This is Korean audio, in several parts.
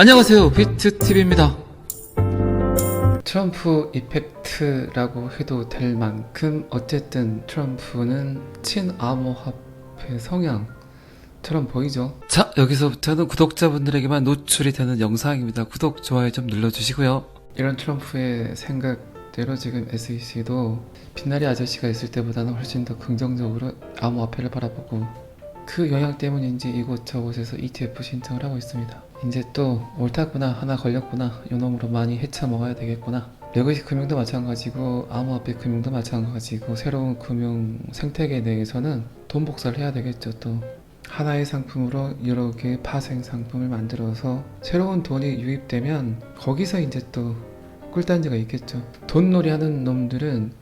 안녕하세요. 비트TV입니다. 트럼프 이펙트라고 해도 될 만큼 어쨌든 트럼프는 친암호화폐 성향처럼 보이죠? 자 여기서부터는 구독자분들에게만 노출이 되는 영상입니다. 구독 좋아요 좀 눌러주시고요. 이런 트럼프의 생각대로 지금 SEC도 빛나리 아저씨가 있을 때보다는 훨씬 더 긍정적으로 암호화폐를 바라보고 그 영향 때문인지 이곳저곳에서 ETF 신청을 하고 있습니다. 이제 또 옳다구나 하나 걸렸구나 요놈으로 많이 헤쳐 먹어야 되겠구나. 레거시 금융도 마찬가지고 암호화폐 금융도 마찬가지고 새로운 금융 생태계 내에서는 돈 복사를 해야 되겠죠 또. 하나의 상품으로 여러 개의 파생 상품을 만들어서 새로운 돈이 유입되면 거기서 이제 또 꿀단지가 있겠죠. 돈놀이 하는 놈들은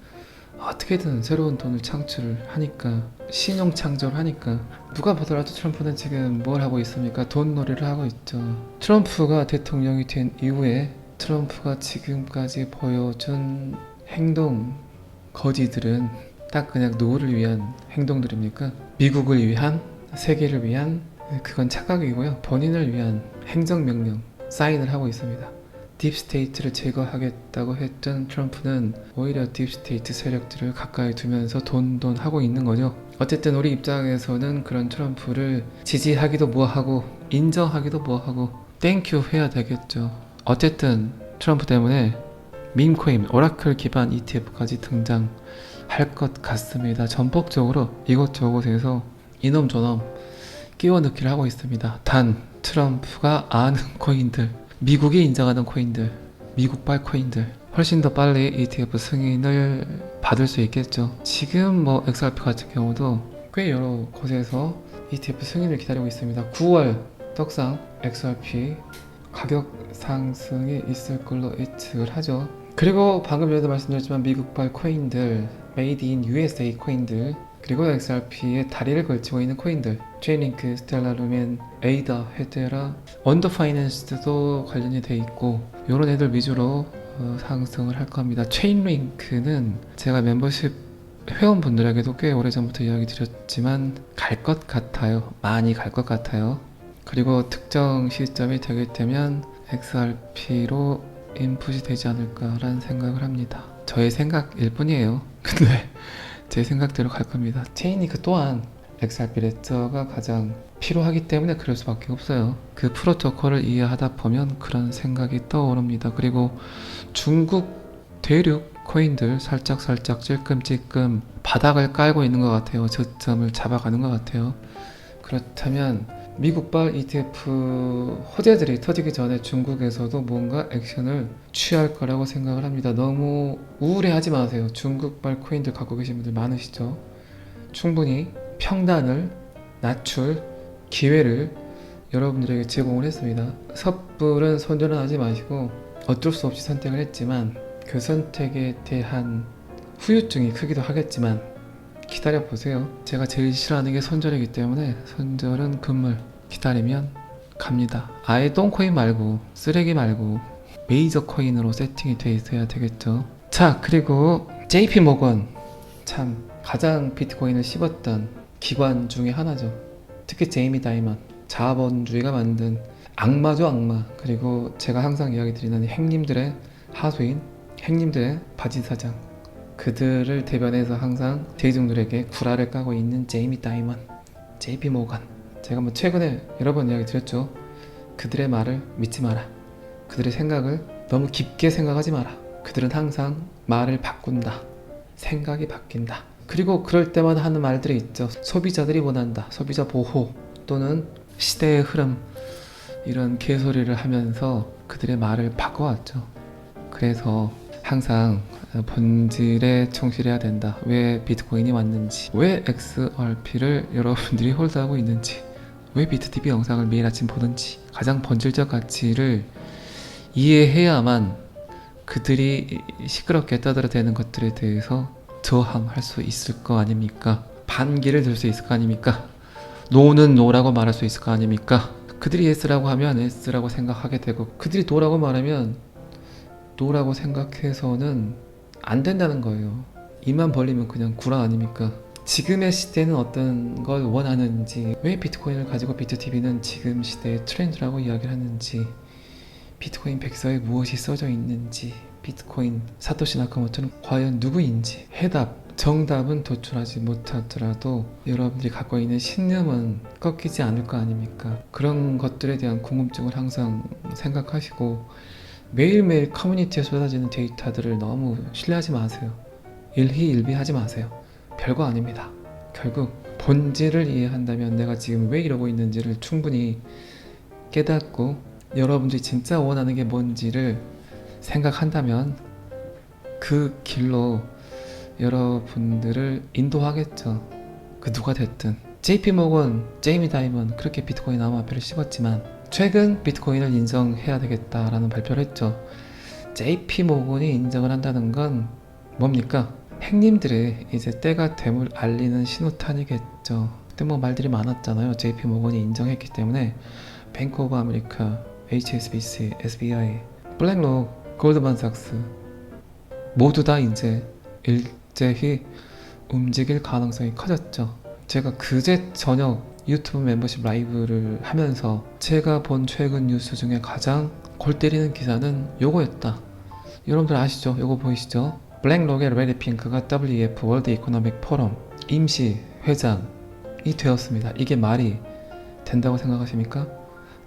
어떻게든 새로운 돈을 창출을 하니까 신용 창조를 하니까 누가 보더라도 트럼프는 지금 뭘 하고 있습니까? 돈 놀이를 하고 있죠. 트럼프가 대통령이 된 이후에 트럼프가 지금까지 보여준 행동 거지들은 딱 그냥 누구를 위한 행동들입니까? 미국을 위한 세계를 위한 그건 착각이고요. 본인을 위한 행정 명령 사인을 하고 있습니다. 딥스테이트를 제거하겠다고 했던 트럼프는 오히려 딥스테이트 세력들을 가까이 두면서 돈돈 하고 있는 거죠. 어쨌든 우리 입장에서는 그런 트럼프를 지지하기도 뭐하고 인정하기도 뭐하고 땡큐 해야 되겠죠. 어쨌든 트럼프 때문에 밈코인, 오라클 기반 ETF까지 등장할 것 같습니다. 전폭적으로 이곳저곳에서 이놈 저놈 끼워 넣기를 하고 있습니다. 단 트럼프가 아는 코인들 미국이 인정하는 코인들, 미국발 코인들 훨씬 더 빨리 ETF 승인을 받을 수 있겠죠. 지금 뭐 XRP 같은 경우도 꽤 여러 곳에서 ETF 승인을 기다리고 있습니다. 9월 떡상 XRP 가격 상승이 있을 걸로 예측을 하죠. 그리고 방금 전에도 말씀드렸지만 미국발 코인들, 메이드 인 USA 코인들, 그리고 XRP에 다리를 걸치고 있는 코인들, 트레이링크, 스텔라 루멘, 에이다, 헤테라, 원더 파이낸스도 관련이 돼 있고 이런 애들 위주로 어, 상승을 할 겁니다. 체인링크는 제가 멤버십 회원분들에게도 꽤 오래전부터 이야기 드렸지만 갈 것 같아요. 많이 갈 것 같아요. 그리고 특정 시점이 되게 되면 XRP로 인풋이 되지 않을까라는 생각을 합니다. 저의 생각일 뿐이에요. 근데 제 생각대로 갈 겁니다. 체인리크 또한 XRP 레저가 가장 필요하기 때문에 그럴 수밖에 없어요. 그 프로토콜을 이해하다 보면 그런 생각이 떠오릅니다. 그리고 중국 대륙 코인들 살짝 살짝 찔끔찔끔 바닥을 깔고 있는 것 같아요. 저점을 잡아가는 것 같아요. 그렇다면 미국발 ETF 호재들이 터지기 전에 중국에서도 뭔가 액션을 취할 거라고 생각을 합니다. 너무 우울해하지 마세요. 중국발 코인들 갖고 계신 분들 많으시죠? 충분히 평단을 낮출 기회를 여러분들에게 제공을 했습니다. 섣불은 손절은 하지 마시고 어쩔 수 없이 선택을 했지만 그 선택에 대한 후유증이 크기도 하겠지만 기다려 보세요. 제가 제일 싫어하는 게 손절이기 때문에 손절은 금물 기다리면 갑니다. 아예 똥코인 말고 쓰레기 말고 메이저 코인으로 세팅이 돼 있어야 되겠죠. 자 그리고 JP 모건 참 가장 비트코인을 씹었던 기관 중에 하나죠. 특히 제이미 다이먼 자본주의가 만든 악마죠 악마. 그리고 제가 항상 이야기 드리는 행님들의 하수인 행님들의 바지 사장 그들을 대변해서 항상 대중들에게 구라를 까고 있는 제이미 다이먼, JP 모건. 제가 뭐 최근에 여러 번 이야기 드렸죠. 그들의 말을 믿지 마라. 그들의 생각을 너무 깊게 생각하지 마라. 그들은 항상 말을 바꾼다. 생각이 바뀐다. 그리고 그럴 때마다 하는 말들이 있죠. 소비자들이 원한다. 소비자 보호 또는 시대의 흐름 이런 개소리를 하면서 그들의 말을 바꿔왔죠. 그래서 항상 본질에 충실해야 된다. 왜 비트코인이 왔는지, 왜 XRP를 여러분들이 홀드하고 있는지, 왜 비트TV 영상을 매일 아침 보는지 가장 본질적 가치를 이해해야만 그들이 시끄럽게 떠들어대는 것들에 대해서 저항할 수 있을 거 아닙니까? 반기를 들 수 있을 거 아닙니까? 노는 노라고 말할 수 있을 거 아닙니까? 그들이 S라고 하면 S라고 생각하게 되고 그들이 노라고 말하면 노라고 생각해서는 안 된다는 거예요. 입만 벌리면 그냥 구라 아닙니까? 지금의 시대는 어떤 걸 원하는지, 왜 비트코인을 가지고 비트TV는 지금 시대의 트렌드라고 이야기를 하는지, 비트코인 백서에 무엇이 써져 있는지, 비트코인 사토시 나카모토는 과연 누구인지 해답, 정답은 도출하지 못하더라도 여러분들이 갖고 있는 신념은 꺾이지 않을 거 아닙니까? 그런 것들에 대한 궁금증을 항상 생각하시고 매일매일 커뮤니티에 쏟아지는 데이터들을 너무 신뢰하지 마세요. 일희일비하지 마세요. 별거 아닙니다. 결국 본질을 이해한다면 내가 지금 왜 이러고 있는지를 충분히 깨닫고 여러분들이 진짜 원하는 게 뭔지를 생각한다면 그 길로 여러분들을 인도하겠죠. 그 누가 됐든. JP 모건, 제이미 다이먼 그렇게 비트코인 암호화폐를 씹었지만 최근 비트코인을 인정해야 되겠다라는 발표를 했죠. JP 모건이 인정을 한다는 건 뭡니까? 행님들의 이제 때가 됨을 알리는 신호탄이겠죠. 그때 뭐 말들이 많았잖아요. JP 모건이 인정했기 때문에 뱅크 오브 아메리카, HSBC, SBI, 블랙록, 골드만삭스 모두 다 이제 일제히 움직일 가능성이 커졌죠. 제가 그제 저녁 유튜브 멤버십 라이브를 하면서 제가 본 최근 뉴스 중에 가장 골 때리는 기사는 요거였다. 여러분들 아시죠? 요거 보이시죠? 블랙록의 레디 핑크가 WEF 월드 이코노믹 포럼 임시 회장이 되었습니다. 이게 말이 된다고 생각하십니까?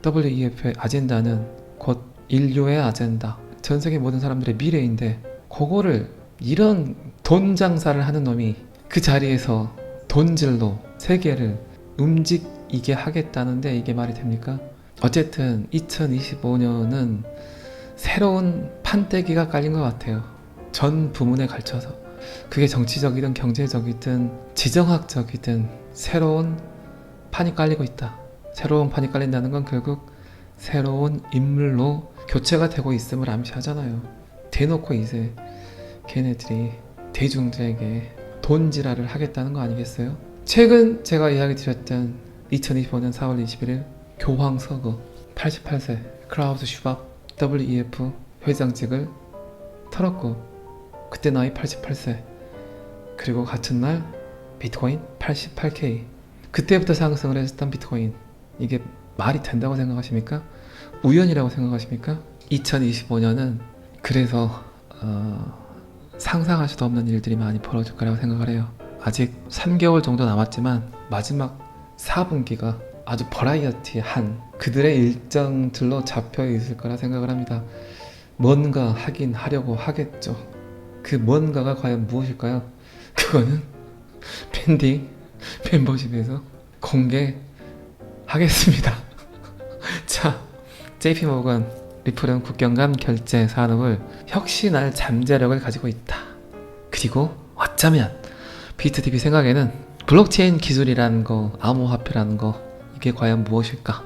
WEF의 아젠다는 곧 인류의 아젠다, 전 세계 모든 사람들의 미래인데 그거를 이런 돈 장사를 하는 놈이 그 자리에서 돈질로 세계를 움직이게 하겠다는데 이게 말이 됩니까? 어쨌든 2025년은 새로운 판때기가 깔린 것 같아요. 전 부문에 걸쳐서 그게 정치적이든 경제적이든 지정학적이든 새로운 판이 깔리고 있다. 새로운 판이 깔린다는 건 결국 새로운 인물로 교체가 되고 있음을 암시하잖아요. 대놓고 이제 걔네들이 대중들에게 돈지랄을 하겠다는 거 아니겠어요? 최근 제가 이야기 드렸던 2025년 4월 21일 교황서거 88세 크라우스 슈밥 WEF 회장직을 털었고 그때 나이 88세 그리고 같은 날 비트코인 88K 그때부터 상승을 했었던 비트코인 이게 말이 된다고 생각하십니까? 우연이라고 생각하십니까? 2025년은 그래서 어, 상상할 수도 없는 일들이 많이 벌어질 거라고 생각을 해요. 아직 3개월 정도 남았지만 마지막 4분기가 아주 버라이어티한 그들의 일정들로 잡혀 있을 거라 생각을 합니다. 뭔가 하긴 하려고 하겠죠. 그 뭔가가 과연 무엇일까요? 그거는 팬디 멤버십에서 공개하겠습니다. 자, JP 모건 리플은 국경 간 결제 산업을 혁신할 잠재력을 가지고 있다. 그리고 어쩌면 비트TV 생각에는 블록체인 기술이라는 거, 암호화폐라는 거 이게 과연 무엇일까?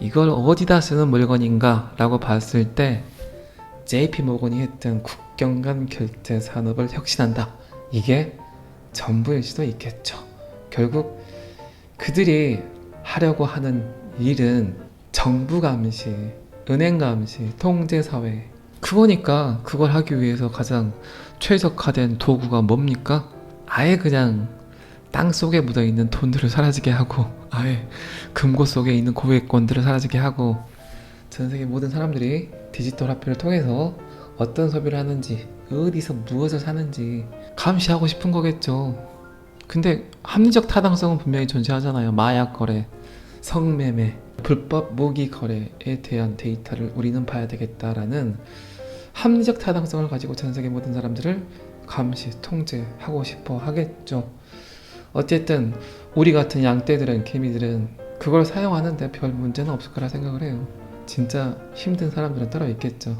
이걸 어디다 쓰는 물건인가? 라고 봤을 때 JP 모건이 했던 국경 간 결제 산업을 혁신한다. 이게 전부일 수도 있겠죠. 결국 그들이 하려고 하는 일은 정부 감시, 은행 감시, 통제 사회. 그거니까 그걸 하기 위해서 가장 최적화된 도구가 뭡니까? 아예 그냥 땅 속에 묻어 있는 돈들을 사라지게 하고 아예 금고 속에 있는 고액권들을 사라지게 하고 전 세계 모든 사람들이 디지털 화폐를 통해서 어떤 소비를 하는지 어디서 무엇을 사는지 감시하고 싶은 거겠죠. 근데 합리적 타당성은 분명히 존재하잖아요. 마약 거래, 성매매, 불법 무기 거래에 대한 데이터를 우리는 봐야 되겠다라는 합리적 타당성을 가지고 전 세계 모든 사람들을 감시, 통제하고 싶어 하겠죠. 어쨌든 우리 같은 양떼들은 개미들은 그걸 사용하는데 별 문제는 없을 거라 생각을 해요. 진짜 힘든 사람들은 따로 있겠죠.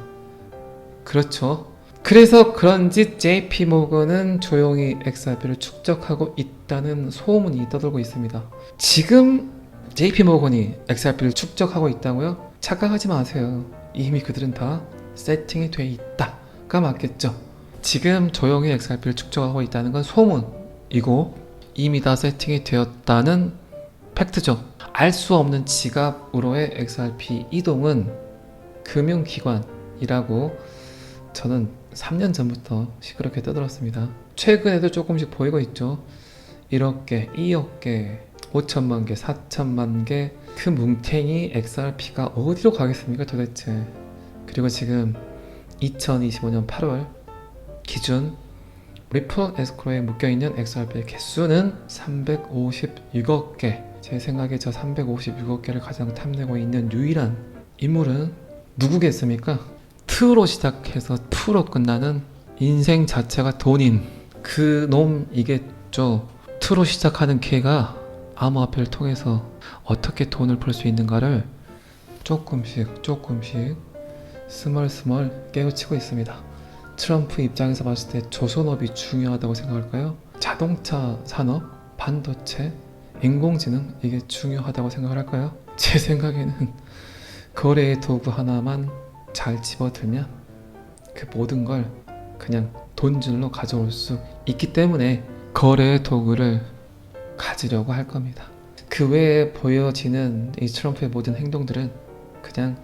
그렇죠. 그래서 그런지 JP 모건은 조용히 XRP를 축적하고 있다는 소문이 떠돌고 있습니다. 지금 JP 모건이 XRP를 축적하고 있다고요? 착각하지 마세요. 이미 그들은 다 세팅이 돼 있다가 맞겠죠. 지금 조용히 XRP를 축적하고 있다는 건 소문이고 이미 다 세팅이 되었다는 팩트죠. 알 수 없는 지갑으로의 XRP 이동은 금융기관이라고 저는 3년 전부터 시끄럽게 떠들었습니다. 최근에도 조금씩 보이고 있죠. 1억 개, 2억 개, 5천만 개, 4천만 개, 그 뭉탱이 XRP가 어디로 가겠습니까 도대체? 그리고 지금 2025년 8월 기준 리플 에스크로에 묶여있는 XRP의 개수는 356억 개. 제 생각에 저 356억 개를 가장 탐내고 있는 유일한 인물은 누구겠습니까? 트로 시작해서 프로 끝나는 인생 자체가 돈인 그 놈이겠죠. 트로 시작하는 걔가 암호화폐를 통해서 어떻게 돈을 벌 수 있는가를 조금씩 조금씩 스멀스멀 깨우치고 있습니다. 트럼프 입장에서 봤을 때 조선업이 중요하다고 생각할까요? 자동차 산업, 반도체, 인공지능 이게 중요하다고 생각을 할까요? 제 생각에는 거래의 도구 하나만 잘 집어들면 그 모든 걸 그냥 돈줄로 가져올 수 있기 때문에 거래의 도구를 가지려고 할 겁니다. 그 외에 보여지는 이 트럼프의 모든 행동들은 그냥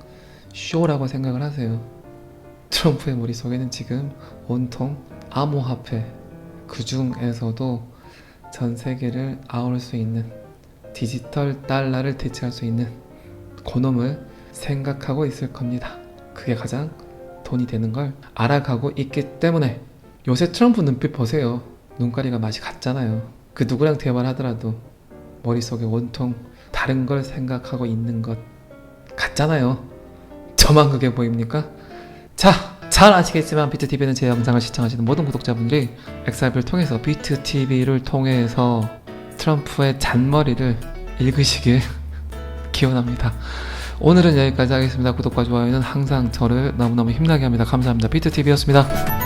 쇼라고 생각을 하세요. 트럼프의 머릿속에는 지금 온통 암호화폐 그 중에서도 전 세계를 아울 수 있는 디지털 달러를 대체할 수 있는 그놈을 생각하고 있을 겁니다. 그게 가장 돈이 되는 걸 알아가고 있기 때문에 요새 트럼프 눈빛 보세요. 눈가리가 맛이 같잖아요. 그 누구랑 대화를 하더라도 머릿속에 온통 다른 걸 생각하고 있는 것 같잖아요. 저만 그게 보입니까? 자, 잘 아시겠지만 비트TV는 제 영상을 시청하시는 모든 구독자분들이 XRP를 통해서 비트TV를 통해서 트럼프의 잔머리를 읽으시길 기원합니다. 오늘은 여기까지 하겠습니다. 구독과 좋아요는 항상 저를 너무너무 힘나게 합니다. 감사합니다. 비트TV였습니다.